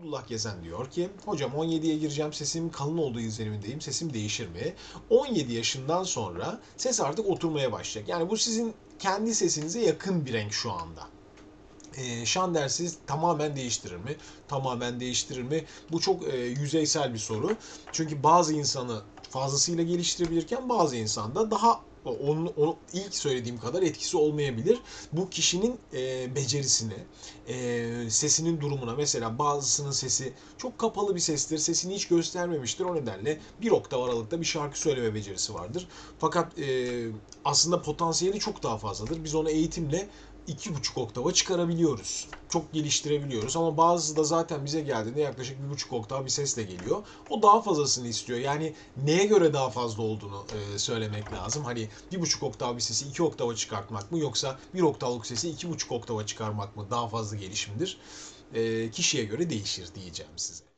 Abdullah Gezen diyor ki hocam 17'ye gireceğim sesim kalın olduğu izlenimindeyim sesim değişir mi? 17 yaşından sonra ses artık oturmaya başlayacak. Yani bu sizin kendi sesinize yakın bir renk şu anda. E, şandersiz tamamen değiştirir mi? Tamamen değiştirir mi? Bu çok e, yüzeysel bir soru. Çünkü bazı insanı fazlasıyla geliştirebilirken bazı insanda daha onun, onu ilk söylediğim kadar etkisi olmayabilir. Bu kişinin e, becerisine, e, sesinin durumuna mesela bazısının sesi çok kapalı bir sestir, sesini hiç göstermemiştir. O nedenle bir oktav aralıkta bir şarkı söyleme becerisi vardır. Fakat e, aslında potansiyeli çok daha fazladır. Biz onu eğitimle iki buçuk oktava çıkarabiliyoruz. Çok geliştirebiliyoruz ama bazısı da zaten bize geldiğinde yaklaşık bir buçuk oktav bir sesle geliyor. O daha fazlasını istiyor. Yani neye göre daha fazla olduğunu e, söylemek lazım. Hani bir buçuk oktav bir sesi iki oktava çıkartmak mı yoksa bir oktavlık sesi iki buçuk oktava çıkarmak mı daha fazla gelişimdir? E, kişiye göre değişir diyeceğim size.